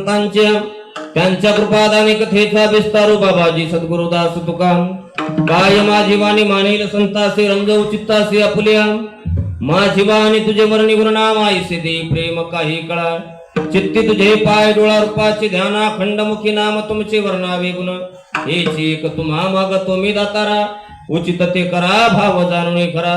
संतांच्या त्यांच्या कृपादाने कथेचा विस्तारो बाबाजी सद्गुरुदास तुका काय माझी वाणी मानेल संतासे रंगव चित्तासे आपल्या माझी वाणी तुझे मरणी गुणनाम आईसे दे प्रेम काही कळा. चित्ती तुझे पाय डोळा रूपाचे ध्याना खंडमुखी नाम तुमचे वर्णावे गुण. हे चेक तुम्हा मग तुम्ही दातारा. उचित ते करा भाव जाणून करा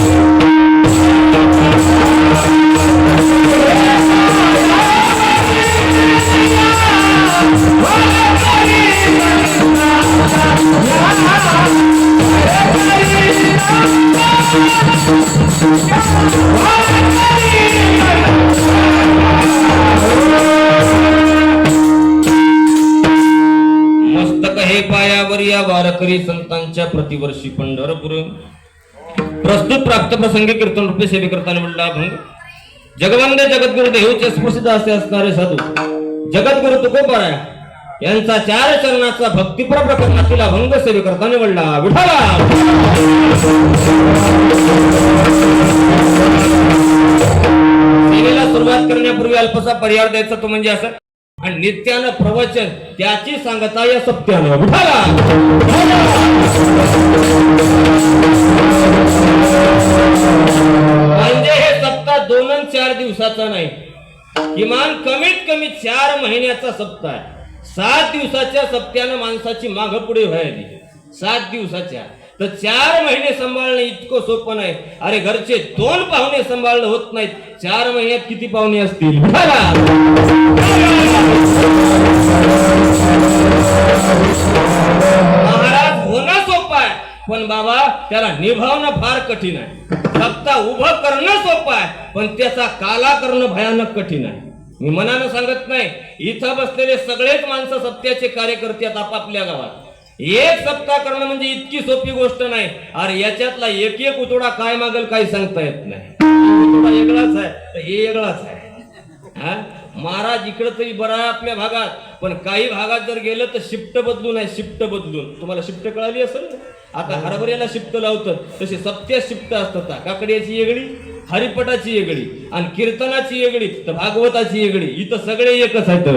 वारकरी संतांच्या प्रतिवर्षी पंढरपूर. प्रस्तुत प्राप्त प्रसंगी कीर्तन रूपे सेवे करताना म्हणला भंग जगवंदे जगद्गुरु देहूचे स्पृशित असे असणारे साधू जगद्गुरु तुकोबाराय यांचा चार चरणाचा भक्तिपर प्रकरणातील अभंग सेवे करताना म्हणला विठाला सेवेला सुरुवात करण्यापूर्वी अल्पसा पर्याय द्यायचा तो म्हणजे असं आणि नित्यानं प्रवचन त्याची सांगता या सत्यानं. म्हणजे हे सप्ताह दोन अन चार दिवसाचा नाही. किमान कमीत कमी चार महिन्याचा सप्ताह आहे. सात दिवसाच्या सप्त्यानं माणसाची माग पुढे व्हायली. सात दिवसाच्या. तर चार महिने सांभाळणं इतकं सोपं नाही. अरे घरचे दोन पाहुणे सांभाळणं होत नाहीत. चार महिन्यात किती पाहुणे असतील? बघा. महाराज होणं सोपं आहे पण बाबा त्याला निभावणं फार कठीण आहे. सत्ता उभं करणं सोपं आहे पण त्याचा काला करणं भयानक कठीण आहे. मी मनानं सांगत नाही इथं बसलेले सगळेच माणसं सत्याचे कार्यकर्ते आहेत आपापल्या गावात. एक सप्ताह करणं म्हणजे इतकी सोपी गोष्ट नाही. अरे याच्यातला एक एक उतोडा काय मागेल काही सांगता येत नाही. उतोडा वेगळाच आहे तर हे वेगळाच आहे. हा? महाराज इकडं तरी बरं आहे आपल्या भागात. पण काही भागात जर गेलं तर शिफ्ट बदलून आहे शिफ्ट बदलून. तुम्हाला शिफ्ट कळाली असेल ना? आता हरभऱ्याला शिफ्ट लावतं तसे सत्य शिफ्ट असतात. काकड्याची वेगळी हरिपटाची वेगळी आणि कीर्तनाची वेगळी तर भागवताची वेगळी इथं सगळे एकच आहेत!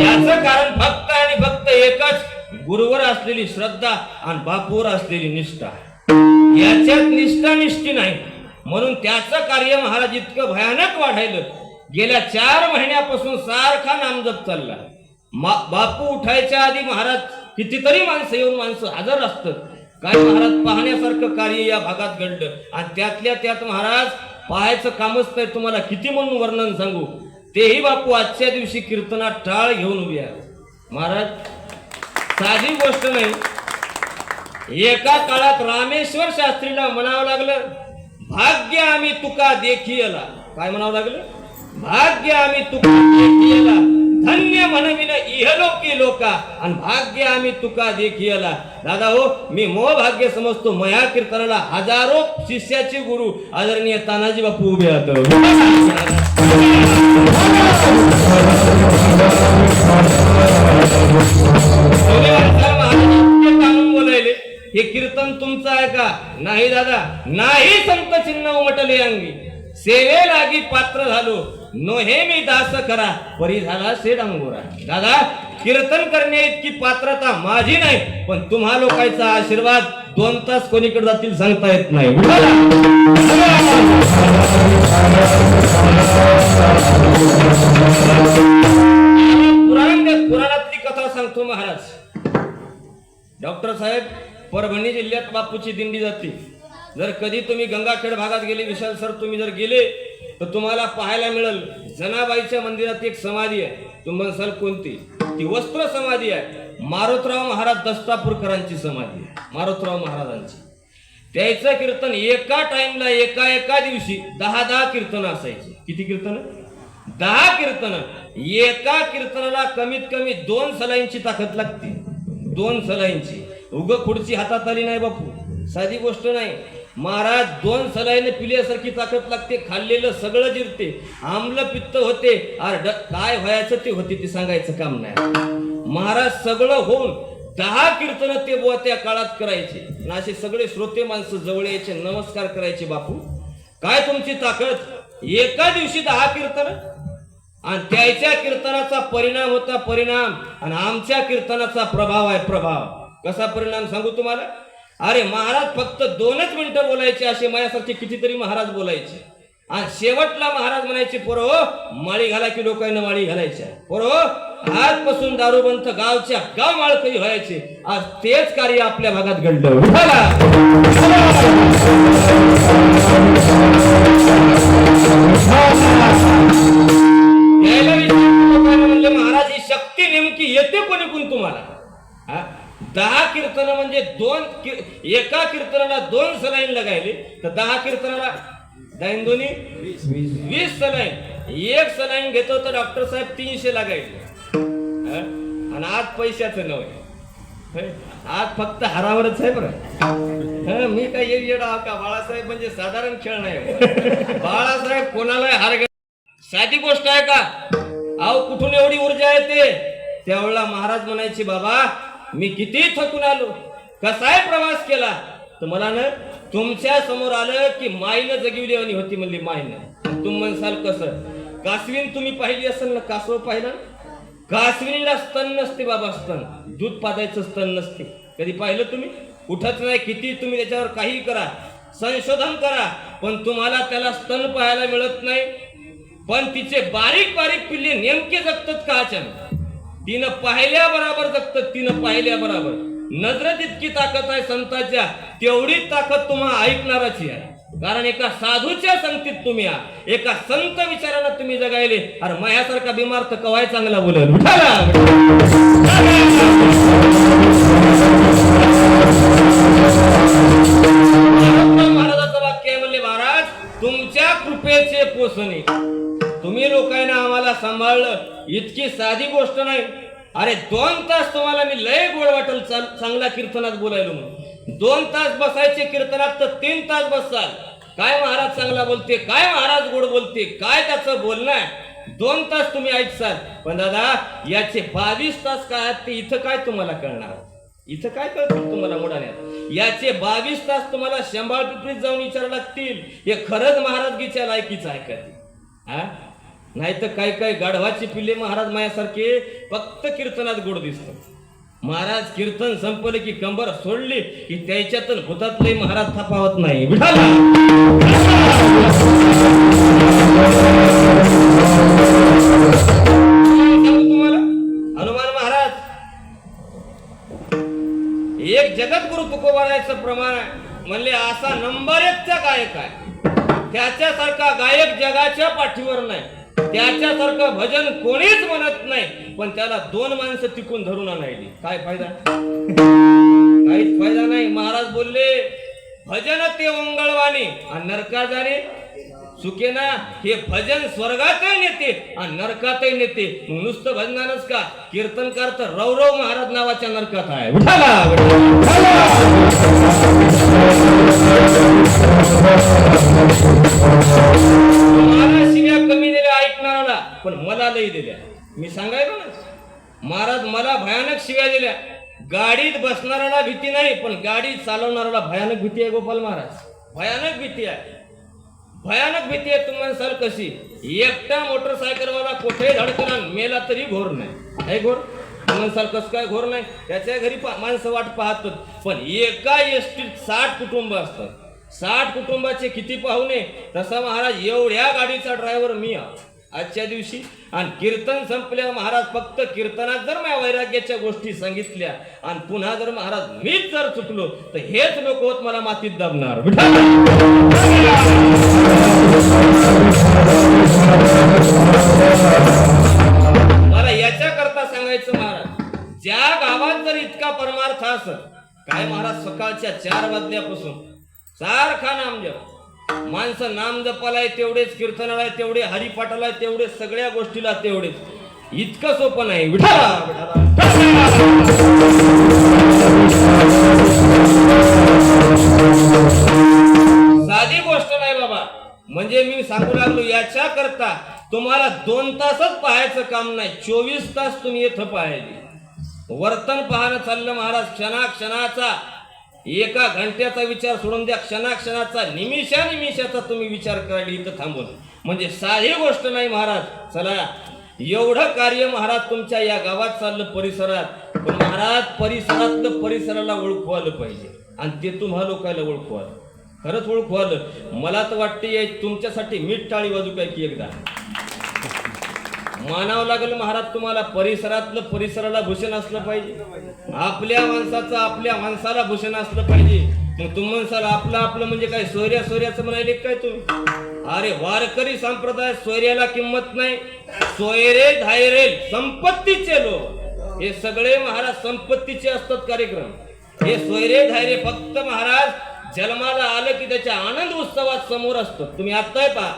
याचं कारण फक्त आणि फक्त एकच. गुरुवर असलेली श्रद्धा आणि बापूवर असलेली निष्ठा. याच्यात निष्ठा निष्ठी नाही. म्हणून त्याचं कार्य महाराज इतकं भयानक वाढायलं. गेल्या चार महिन्यापासून सारखा नामजप चालला. मा- बापू उठायच्या आधी महाराज कितीतरी माणसं येऊन माणसं हजर असतं. काय महाराज पाहण्यासारखं कार्य या भागात घडलं. आणि त्यातल्या त्यात महाराज पाहायचं कामच नाही. तुम्हाला किती म्हणून वर्णन सांगू? तेही बापू आजच्या दिवशी कीर्तनात टाळ घेऊन उभे महाराज साधी गोष्ट नाही. एका काळात रामेश्वर शास्त्रीला म्हणावं लागलं भाग्य आम्ही तुका देखियला. काय म्हणावं लागलं? भाग्य आम्ही तुका देखियला. धन्य म्हणविन इहलोकी लोका आणि भाग्य आम्ही तुका देखियला. दादा हो मी मो भाग्य समजतो मया कीर्तनाला हजारो शिष्याचे गुरु आदरणीय तानाजी बापू उभे आहेत हे कीर्तन तुमचं आहे का? नाही दादा. नाही संत चिन्ह उमटले अंगी. सेवे लागी पात्र झालो. नोहे मी दास करा. परी झाला सेड अंगोरा. दादा कीर्तन करणे इतकी पात्रता माझी नाही पण तुम्हा लोकांचा आशीर्वाद दोन तास कोणीकडे जातील सांगता येत नाही. पुराण पुराणातली कथा सांगतो महाराज. डॉक्टर साहेब परभणी जिल्ह्यात बापूची दिंडी जाते. जर कधी तुम्ही गंगाखेड भागात गेले विशाल सर तुम्ही जर गेले तर तुम्हाला पाहायला मिळेल जनाबाईच्या मंदिरात एक समाधी आहे. तुम्ही म्हणसाल कोणती? ती वस्त्र समाधी आहे. मारुतराव महाराज दस्तापूरकरांची समाधी आहे. मारुतराव महाराजांची. त्याचं कीर्तन एका टाइमला एका एका दिवशी दहा दहा कीर्तन असायची. किती कीर्तन? दहा कीर्तन. एका कीर्तनाला कमीत कमी दोन सलाईंची ताकद लागते. दोन सलाईंची. उग खुर्ची हातात आली नाही बापू. साधी गोष्ट नाही. महाराज दोन सलाईने पिल्यासारखी ताकद लागते खाल्लेलं सगळं जिरते. आम्ल पित्त होते. अर ड- काय व्हायचं ते होते ते सांगायचं काम नाही. महाराज सगळं होऊन दहा कीर्तन ते बुवा त्या काळात करायचे. आणि असे सगळे श्रोते माणसं जवळ यायचे नमस्कार करायचे बापू. काय तुमची ताकद? एका दिवशी दहा कीर्तन? आणि त्याच्या कीर्तनाचा परिणाम होता परिणाम. आणि आमच्या कीर्तनाचा प्रभाव आहे प्रभाव. कसा परिणाम सांगू तुम्हाला? अरे महाराज फक्त दोनच मिनिटं बोलायचे असे माझ्यासारखे कितीतरी महाराज बोलायचे. आणि शेवटला महाराज म्हणायचे पोरो हो, माळी घाला की लोकांना माळी घालायच्या. पोरो हो, आजपासून दारूबंत गावच्या गाव माळकरी व्हायचे. आज तेच कार्य आपल्या भागात घडलं. म्हणलं महाराज ही शक्ती नेमकी येते कोणी पण तुम्हाला? दहा कीर्तन म्हणजे दोन एका कीर्तनाला दोन सलाईन लगायले तर दहा कीर्तनाला दाईन दोन्ही? वीस. सलाईन. एक सलाईन घेतो तर डॉक्टर साहेब तीनशे लागायचे. हा? आणि आज पैशाचं नव्हे? आज फक्त हारावरच आहे बरं. हा, मी काय येड का? बाळासाहेब म्हणजे साधारण खेळ नाही बाळासाहेब कोणाला हार घे- साधी गोष्ट आहे का? अहो कुठून एवढी ऊर्जा येते? त्यावेळेला महाराज म्हणायचे बाबा मी किती थकून आलो. कसाय प्रवास केला? तर मला ना तुमच्यासमोर आलं की माईनं जगविली आणि होती म्हणली माईनं. तुम म्हणसाल कसं? कासवीन तुम्ही पाहिली असेल ना कासव पाहिलं? कासविनीला स्तन नसते बाबा स्तन. दूध पाजायचं स्तन नसते. कधी पाहिलं तुम्ही? उठत नाही किती तुम्ही त्याच्यावर काही करा. संशोधन करा. पण तुम्हाला त्याला स्तन पाहायला मिळत नाही. पण तिचे बारीक बारीक पिल्ले नेमके जगतात का अचानक? तिनं पाहिल्या बरोबर जगत तिनं पाहिल्या बरोबर. नजरेत इतकी ताकद आहे संतांच्या तेवढीच ताकद तुम्हाला ऐकणाराची आहे. कारण एका साधूच्या संगतीत तुम्ही या. एका संत विचाराला तुम्ही जगायले. अरे मायासारखा बिमार तर कवाय चांगला बोलत इतकी साधी गोष्ट नाही. अरे दोन तास तुम्हाला मी लय गोड वाटेल चांगला चांगल्या कीर्तनात बोलायलो म्हणून. दोन तास बसायचे कीर्तनात तर तीन तास बसाल. काय महाराज चांगला बोलते काय महाराज गोड बोलते काय त्याचं बोलणं आहे? दोन तास तुम्ही ऐकसाल. पण दादा याचे बावीस तास काय ते इथं काय तुम्हाला कळणार? इथं काय कळतं तुम्हाला मोडाण्यात? याचे बावीस तास तुम्हाला शंभाळ पिपरीत जाऊन विचारावं लागतील. हे खरंच महाराजगीच्या लायकीचं आहे का ते? हा नाही तर काय काय गाढवाची पिल्ले महाराज मायासारखे फक्त कीर्तनात गोड दिसतात. महाराज कीर्तन संपले की कंबर सोडली की त्याच्यातून भूतातले महाराज थापावत नाही. तुम्हाला? हनुमान महाराज! एक जगद्गुरु तुकोबारायचं प्रमाण आहे. म्हणले असा नंबर एकचा गायक आहे. त्याच्यासारखा गायक जगाच्या पाठीवर नाही. त्याच्यासारखं भजन कोणीच म्हणत नाही. पण त्याला दोन माणसं टिकून धरून आणायली. काय फायदा? काहीच फायदा नाही. महाराज बोलले भजन ते ओंगळवाणी आणि नरका जाणे चुके ना हे भजन स्वर्गातही नेते आणि नरकातही नेते. नुसतं भजनानच का? कीर्तनकार तर रौरव महाराज नावाच्या नरकात आहे. उठाला. पण मला लई दिल्या. मी सांगायलो ना महाराज मला भयानक शिव्या दिल्या. गाडीत बसणाऱ्याला भीती नाही पण गाडी चालवणाऱ्याला भयानक भीती आहे गोपाल महाराज. भयानक भीती आहे. भयानक भीती आहे तुम्हाला सर कशी? एकटा मोटरसायकलवाला कुठे धडकला मेला तरी घोर नाही. आहे घोर? तुम्हाला सर कसं काय घोर नाही? त्याच्या घरी पा- माणसं वाट पाहतात. पण एका एसटीत साठ कुटुंब असतात. साठ कुटुंबाचे किती पाहुणे? तसा महाराज एवढ्या गाडीचा ड्रायव्हर मी आहे. आजच्या दिवशी. आणि कीर्तन संपल्या महाराज फक्त कीर्तनात जर माझ्या वैराग्याच्या गोष्टी सांगितल्या आणि पुन्हा जर महाराज मीच जर चुकलो तर हेच लोक होत मला मातीत दाबणार. मला याच्या करता सांगायचं महाराज ज्या गावात जर इतका परमार्थ असत काय महाराज सकाळच्या चार वाजल्यापासून? सारखा नाम जेव्हा माणसं नाम जपाला आहे तेवढेच कीर्तनाला आहे तेवढे हरिपाठाला आहे तेवढे सगळ्या गोष्टीला तेवढेच. इतकं सोपं नाही. साधी गोष्ट नाही बाबा. म्हणजे मी सांगू लागलो याच्या करता तुम्हाला दोन तासच पाहायचं काम नाही. चोवीस तास तुम्ही इथं पाहायचे वर्तन पाहणं चाललं महाराज क्षणा क्षणाचा एका घंट्याचा विचार सोडून द्या क्षणाक्षणाचा निमिषा निमिषाचा तुम्ही विचार करायला इथं थांबून म्हणजे साधी गोष्ट नाही महाराज. चला एवढं कार्य महाराज तुमच्या या गावात चाललं परिसरात पण महाराज परिसरातलं परिसराला ओळखू आलं पाहिजे. आणि ते तुम्हा लोकांना ओळखू आलं. खरंच ओळखू आलं. मला तर वाटते तुमच्यासाठी मीठ टाळी वाजू काय की एकदा. मानावं लागेल महाराज तुम्हाला परिसरातलं परिसराला भूषण असलं पाहिजे. आपल्या माणसाचं आपल्या माणसाला भूषण असलं पाहिजे. मग तुम्ही म्हणसाल आपलं आपलं म्हणजे काय? सोयऱ्या सोयऱ्याचं म्हणाले काय तुम्ही? अरे वारकरी संप्रदाय सोयऱ्याला किंमत नाही. सोयरे धायरे संपत्तीचे लोक. हे सगळे महाराज संपत्तीचे असतात कार्यक्रम. हे सोयरे धायरे फक्त महाराज जन्माला आलं की त्याच्या आनंद उत्सवात समोर असतो तुम्ही आत्ताय पहा.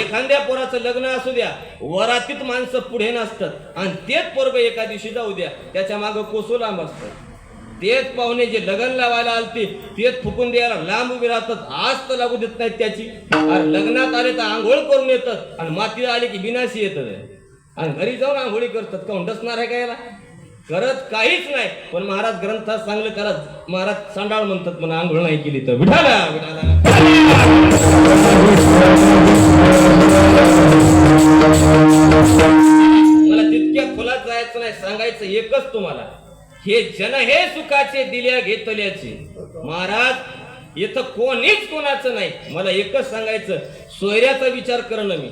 एखाद्या पोराचं लग्न असू द्या वरातीत माणसं पुढे नसतात आणि तेच पोरग एका दिवशी जाऊ द्या त्याच्या मागं कोसू लांब असतात तेच पाहुणे जे लग्न लावायला आलते तेच फुकून द्यायला लांब उभे राहतात. आज तर लागू देत नाहीत त्याची. आणि लग्नात आले तर आंघोळ करून येतात. आणि मातीला आले की बिनाशी येतात. आणि घरी जाऊन आंघोळी करतात. काऊन डसणार आहे का याला? करत काहीच नाही. पण महाराज ग्रंथात चांगलं करत महाराज सांडाळ म्हणतात म्हणा आंघोळ नाही केली तर. विठाला विठाला जायचं नाही सांगायचं एकच तुम्हाला. हे जन हे सुखाचे दिल्या घेतल्याचे. महाराज इथं कोणीच कोणाचं नाही. मला एकच सांगायचं सोयऱ्याचा विचार करणं मी.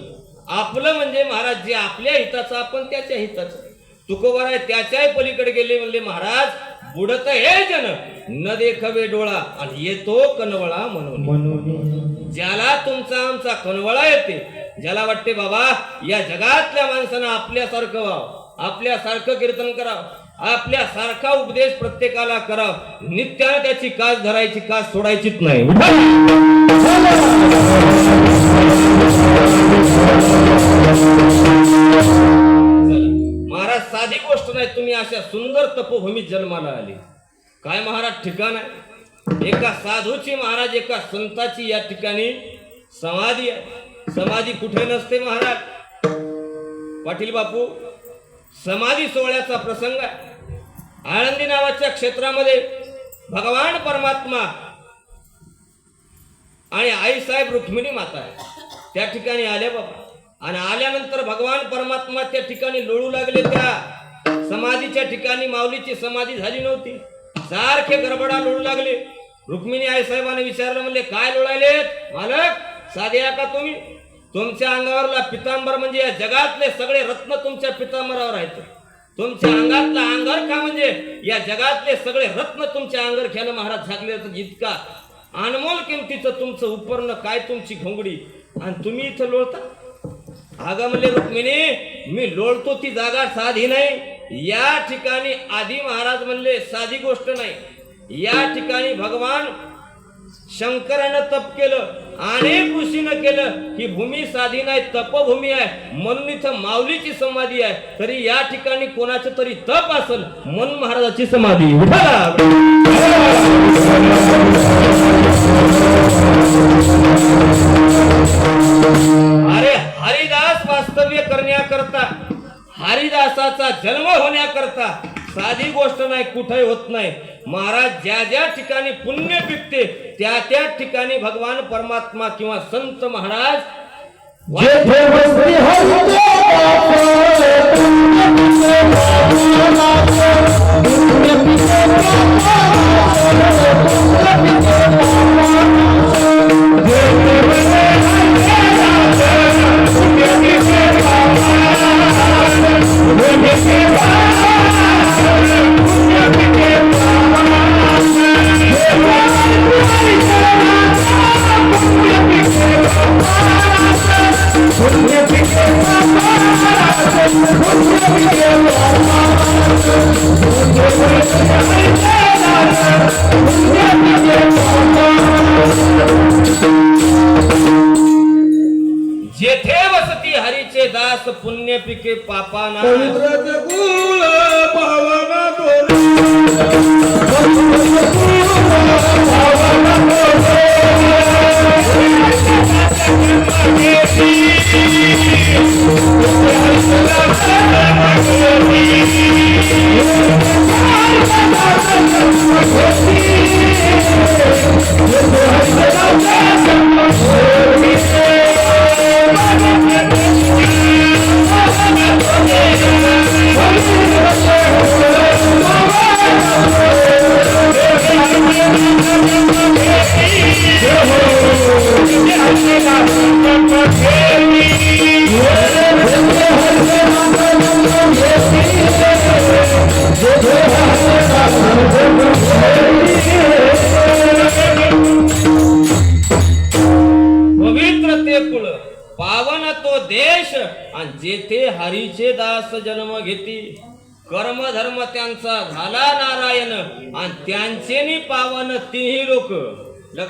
आपलं म्हणजे महाराज जे आपल्या हिताचं आपण त्याच्या हिताचं. तुकोबर आहे त्याच्याही पलीकडे गेले म्हणले महाराज बुडत हे जन. न देखवे डोळा आणि येतो कनवळा म्हणून. ज्याला तुमचा आमचा कनवळा येते ज्याला वाटते बाबा या जगातल्या माणसानं आपल्यासारखं व्हावं. आपल्यासारखं कीर्तन करावं. आपल्यासारखा उपदेश प्रत्येकाला करा नित्यानं त्याची कास धरायची कास सोडायचीच नाही. महाराज साधी गोष्ट नाही तुम्ही अशा सुंदर तपोभूमीत जन्माला आले. काय महाराज ठिकाण आहे? एका साधूची महाराज एका संताची या ठिकाणी समाधी आहे. समाधी कुठे नसते महाराज? पाटील बापू समाधी सोहळ्याचा प्रसंग आहे. आळंदी नावाच्या क्षेत्रामध्ये भगवान परमात्मा आणि आईसाहेब रुक्मिणी माता आहे त्या ठिकाणी आल्या बाबा. आणि आल्यानंतर भगवान परमात्मा त्या ठिकाणी लोळू लागले. त्या समाधीच्या ठिकाणी माऊलीची समाधी झाली नव्हती. सारखे गडबडा लोळू लागले. रुक्मिणी आईसाहेबाने विचारलं म्हणले काय लोळायले मालक साधे का तुम्ही? तुमच्या अंगावरला पितांबर म्हणजे या जगातले सगळे रत्न तुमच्या पितांबरावर आहेत. तुमच्या अंगातला अंगरखा म्हणजे या जगातले सगळे रत्न तुमच्या अंगरख्यानं महाराज झाकले तर इतका अनमोल किमतीचं तुमचं उपर्ण काय तुमची घोंगडी. आणि तुम्ही इथं लोळता? अगं रुक्मिणी मी लोळतो ती जागा साधी नाही. या ठिकाणी आधी महाराज म्हणले साधी गोष्ट नाही. या ठिकाणी भगवान शंकरानं तप केलं अनेक ऋषीनं केलं ही भूमी साधी नाही तपभूमी आहे. म्हणून इथं माऊलीची समाधी आहे. तरी या ठिकाणी कोणाचं तरी तप असेल म्हणून महाराजाची समाधी. अरे हरिदास वास्तव्य करण्याकरता हरिदासाचा जन्म होण्याकरता साधी गोष्ट नाही कुठे होत नाही महाराज ज्या ज्या ठिकाणी पुण्य पिकते त्या त्या ठिकाणी भगवान परमात्मा किंवा संत महाराज जेथे वस्ती जेथे वसती हरीचे दास पुण्य पिके पापाना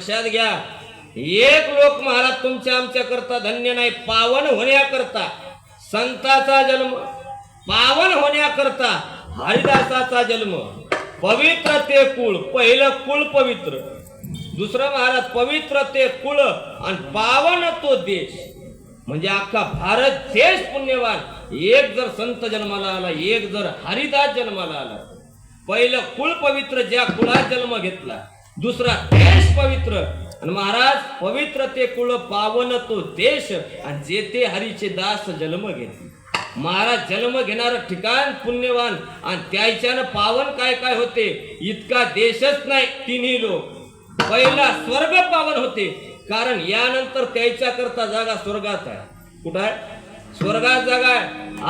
लक्षात घ्या. एक लोक महाराज तुमच्या आमच्या करता धन्य नाही पावन होण्याकरता. संताचा जन्म पावन होण्याकरता हरिदासाचा जन्म. पवित्र ते कुळ पहिलं कुळ पवित्र. दुसरं महाराज पवित्र ते कुळ आणि पावन तो देश. म्हणजे अख्खा भारत देश पुण्यवान. एक जर संत जन्माला आला एक जर हरिदास जन्माला आला पहिलं कुळ पवित्र ज्या कुळात जन्म घेतला दुसरा देश पवित्र. आणि महाराज पवित्र ते कुळ पावन तो देश आणि जेथे हरीचे दास जन्म घेते. महाराज जन्म घेणार ठिकाण पुण्यवान आणि त्याच्यानं पावन काय काय होते? इतका देशच नाही तिन्ही लोक. पहिला स्वर्ग पावन होते. कारण यानंतर त्याच्या करता जागा स्वर्गात आहे. कुठं आहे? स्वर्गात जागा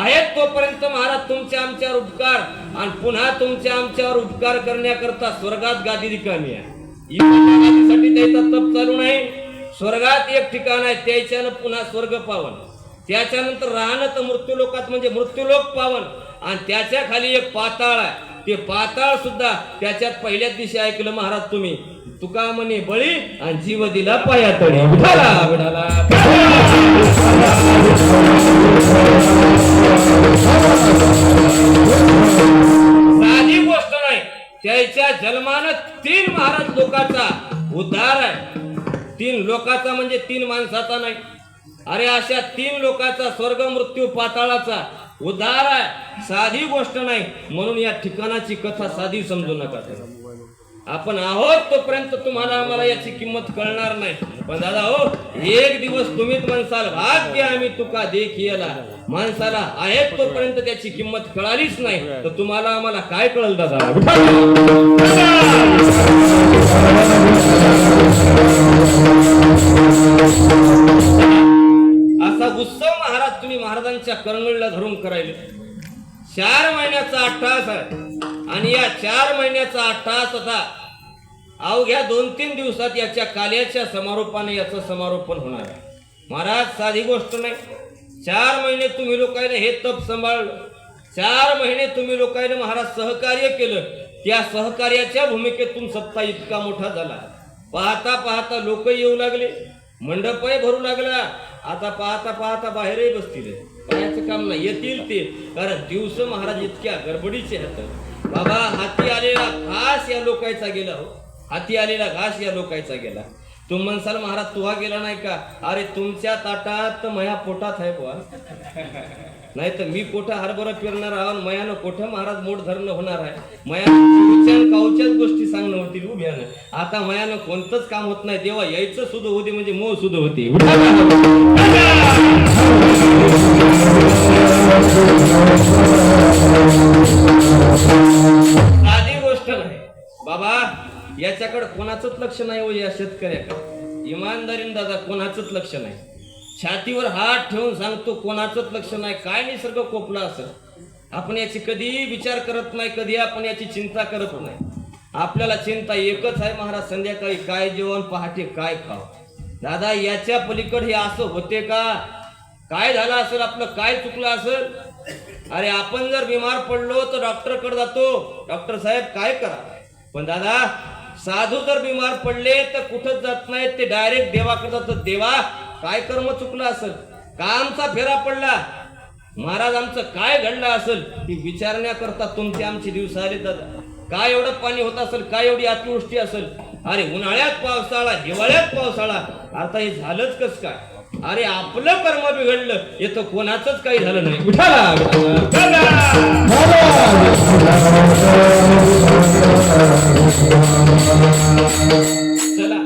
आहेत तोपर्यंत महाराज तुमच्या आमच्यावर उपकार आणि पुन्हा तुमच्या आमच्यावर उपकार करण्याकरता स्वर्गात गादी रिकामी आहे. गादीसाठी त्याचा तप चालू नाही. स्वर्गात एक ठिकाण आहे त्याच्यानं पुन्हा स्वर्ग पावन. त्याच्यानंतर राहणं तर मृत्यू लोकात म्हणजे मृत्यूलोक पावन. आणि त्याच्याखाली एक पाताळ आहे. ते पाताळ सुद्धा त्याच्यात पहिल्याच दिवशी ऐकलं महाराज तुम्ही. तुका म्हणे बळी आणि जीव दिला पाया तळी विठाला विठाला त्याच्या जन्मानं तीन महाराज लोकांचा उद्धार आहे. तीन लोकाचा म्हणजे तीन माणसाचा नाही. अरे अशा तीन लोकांचा स्वर्ग मृत्यू पाताळाचा उद्धार आहे. साधी गोष्ट नाही. म्हणून या ठिकाणाची कथा साधी समजू नका आपण आहोत तोपर्यंत तुम्हाला आम्हाला याची किंमत कळणार नाही. पण दादा हो एक दिवस तुम्हीच म्हणसाल भाग्य आम्ही तुका देखियला. माणसाला आहेत तोपर्यंत त्याची किंमत कळालीच नाही. तर तुम्हाला आम्हाला काय कळल दादा? असा उत्सव महाराज तुम्ही महाराजांच्या करंगळीला धरून करायले. चार महिन्याचा अठ्ठास आहे. आणि या चार महिन्याचा अट्टास आता अवघ्या दोन तीन दिवसात याच्या काल्याच्या समारोपाने याचं समारोपण होणार आहे. महाराज साधी गोष्ट नाही. चार महिने तुम्ही लोकांनी हे तप सांभाळलं. चार महिने तुम्ही लोकांनी महाराज सहकार्य केलं. त्या सहकार्याच्या भूमिकेतून सत्ता इतका मोठा झाला. पाहता पाहता लोक येऊ लागले. मंडपही भरू लागला. आता पाहता पाहता बाहेरही बसतील. पाहायचं काम नाही. येतील ते. कारण दिवस महाराज इतक्या गडबडीचे आहेत बाबा हाती आलेला घास या लोकायचा गेला हो. हाती आलेला घास या लोकायचा गेला. तू म्हणसाल महाराज तुहा गेला नाही का? अरे तुमच्या ताटात मया पोटात आहे बुवा. नाही तर मी कोठं हरभरा पेरणार आहोत मयानं कोठं महाराज मोठ धरणं होणार आहे? मयानं कावच्याच गोष्टी सांगणं होतील उभ्यानं आता मयानं कोणतंच काम होत नाही. देवा यायचं सुद्धा होते म्हणजे मोह सुद्धा होते. साधी गोष्ट नाही. बाबा याच्याकडे कोणाचंच लक्ष नाही हो या शेतकऱ्याकडे. इमानदारीन दादा कोणाचंच लक्ष नाही. छातीवर हात ठेवून सांगतो कोणाचंच लक्ष नाही. काय निसर्ग कोपला असं आपण याची कधी विचार करत नाही कधी आपण याची चिंता करत नाही. आपल्याला चिंता एकच आहे महाराज संध्याकाळी काय जेवण पहाटे काय खाव. दादा याच्या पलीकडे हे असं होते का? काय झालं असेल आपलं काय चुकलं असेल? अरे आपण जर बिमार पडलो तर डॉक्टरकडे जातो. डॉक्टर साहेब काय करा? पण दादा साधू जर बिमार पडले तर कुठंच जात नाही ते डायरेक्ट देवाकडे जातात. देवा काय कर्म चुकलं असेल? का आमचा फेरा पडला? महाराज आमचं काय घडलं असेल? ती विचारण्याकरता तुमची आमची दिवस आले दादा. काय एवढं पाणी होत असेल? काय एवढी अतिवृष्टी असेल? अरे उन्हाळ्यात पावसाळा हिवाळ्यात पावसाळा. आता हे झालंच कस काय? अरे आपलं कर्म बिघडलं येतं कोणाचंच काही झालं नाही. उठाला चला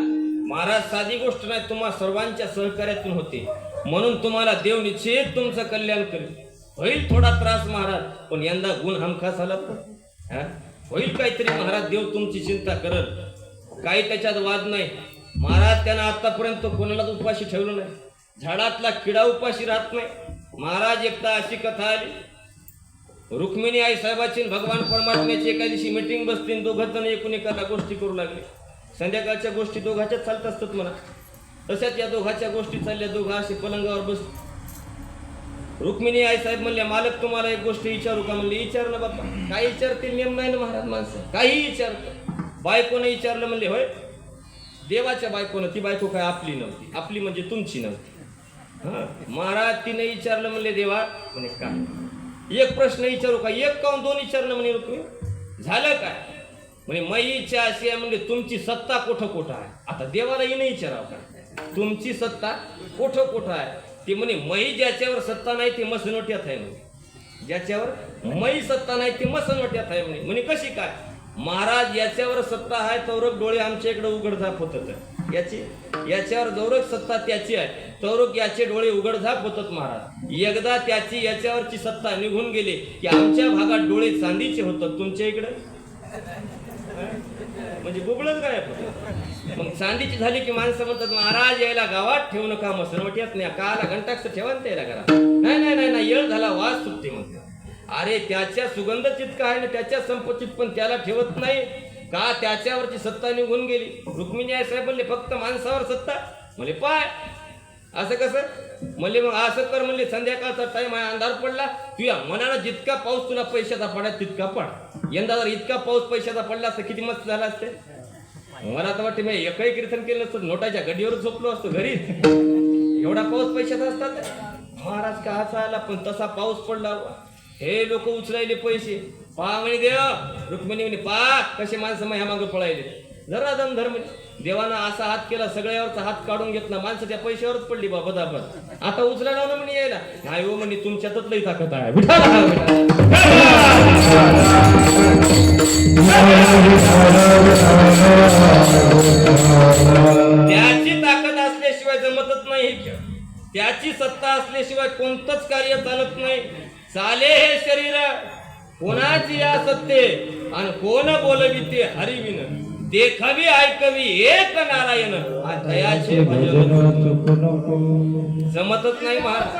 महाराज साधी गोष्ट नाही तुम्हा सर्वांच्या सहकार्यातून होते. म्हणून तुम्हाला देव निश्चित तुमचं कल्याण करेल. होईल थोडा त्रास महाराज पण यंदा गुण हमखास आला पण होईल काहीतरी महाराज देव तुमची चिंता करल. काही त्याच्यात वाद नाही. महाराज त्यांना आतापर्यंत कोणालाच उपाशी ठेवलं नाही. झाडातला किडा उपाशी राहत नाही. महाराज एकदा अशी कथा आली. रुक्मिणी आई साहेबाची भगवान परमात्म्याची एका दिवशी मिटिंग बसतील दोघं जण एकूण एकाला गोष्टी करू लागले. संध्याकाळच्या गोष्टी दोघाच्याच चालत असतात म्हणा. तशाच या दोघाच्या गोष्टी चालल्या दोघं असे पलंगावर बस रुक्मिणी आई साहेब म्हणले मालक तुम्हाला एक गोष्ट विचारू का? म्हणले विचार ना बाबा काय विचारते नेम नाही ना महाराज माणसं? काही विचारतं बायकोनं विचारलं म्हणले होय देवाच्या बायकोनं ती बायको काय आपली नव्हती आपली म्हणजे तुमची नव्हती. महाराज तिने विचारलं म्हणले देवा म्हणे काय एक प्रश्न विचारू का? एक काऊन दोन विचारलं म्हणे तुम्ही झालं काय? म्हणे मई इच्छा अशी आहे म्हणजे तुमची सत्ता कुठं कुठं आहे? आता देवाला हिने विचारावं का? तुमची सत्ता कुठं कुठं आहे? ती म्हणे मई ज्याच्यावर सत्ता नाही ती मसनोट्यात आहे म्हणे. ज्याच्यावर मई सत्ता नाही ती मसनोट्यात आहे म्हणे. म्हणे कशी काय? महाराज याच्यावर सत्ता आहे तौरक डोळे आमच्या इकडे उघडझाप होतात. याची याच्यावर जौरक सत्ता त्याची आहे. तौरक याचे डोळे उघडझाप होतात महाराज. एकदा त्याची याच्यावरची सत्ता निघून गेली की आमच्या भागात डोळे चांदीचे होतात. तुमच्या इकडे? म्हणजे बुबळच काय मग चांदीची झाली की माणसं म्हणतात महाराज यायला गावात ठेवू नका मसनवट नाही काला घंटाक्ष ठेवा ना त्याला घरा नाही नाही नाही येळ झाला वास सुटते म्हणते अरे त्याच्या सुगंध चितका आहे ना त्याच्या संपत्तीत पण त्याला ठेवत नाही. का त्याच्यावरची सत्ता निघून गेली? रुक्मिणी आई साहेब म्हणले फक्त माणसावर सत्ता? म्हणले पाय. असं कसं? म्हणले मग असं कर. म्हणले संध्याकाळचा टाइम आहे अंधार पडला. तुझ्या मनाला जितका पाऊस तुला पैशाचा पडा तितका पड. यंदा जर इतका पाऊस पैशाचा पडला असता किती मस्त झाला असते. मला तर वाटते मी एकही कीर्तन केलं नसतं नोटाच्या गडीवर झोपलो असतो घरी. एवढा पाऊस पैशाचा असतात? महाराज का असा आला? पण तसा पाऊस पडला. हे लोक उचलायले पैसे पहा म्हणे देव रुक्मिणी म्हणे पा कसे माणसं ह्या मागं पळायले जरा दम धर्म देवानं असा हात केला सगळ्यावरचा हात काढून घेतला माणसं त्या पैशावरच पडली बा दाबत आता उचलायला ना म्हणे यायला नाही हो म्हणे तुमच्यातच लई ताकद आहे विठाला, असल्याशिवाय कोणतंच कार्य चालत नाही. चाले हे शरीर कोणाची या सत्ते आणि कोण बोलवी ते हरिविन देखावी ऐकवी एक नारायण. दयाचे भजन. जमतच नाही महाराज.